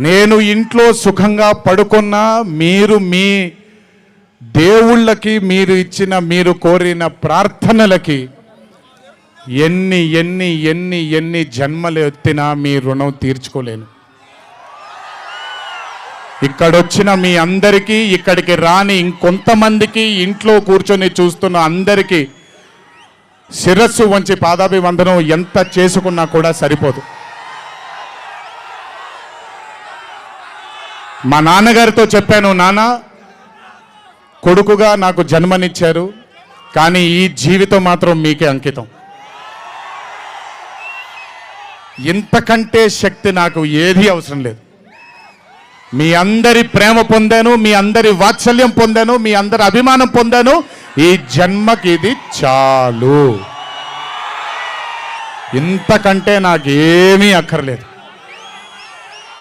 నేను ఇంట్లో సుఖంగా పడుకున్నా మీరు మీ దేవుళ్ళకి మీరు ఇచ్చిన మీరు కోరిన ప్రార్థనలకి ఎన్ని ఎన్ని ఎన్ని ఎన్ని జన్మలు ఎత్తినా మీ రుణం తీర్చుకోలేను. ఇక్కడొచ్చిన మీ అందరికీ ఇక్కడికి రాని ఇంకొంతమందికి ఇంట్లో కూర్చొని చూస్తున్న అందరికీ శిరస్సు వంచి పాదాభివందనం ఎంత చేసుకున్నా కూడా సరిపోదు. మా నాన్నగారితో చెప్పాను నాన్న కొడుకుగా నాకు జన్మనిచ్చారు కానీ ఈ జీవితం మాత్రం మీకే అంకితం. ఇంతకంటే శక్తి నాకు ఏది అవసరం లేదు. మీ అందరి ప్రేమ పొందాను మీ అందరి వాత్సల్యం పొందాను మీ అందరి అభిమానం పొందాను. ఈ జన్మకి ఇది చాలు. ఇంతకంటే నాకేమీ అక్కర్లేదు.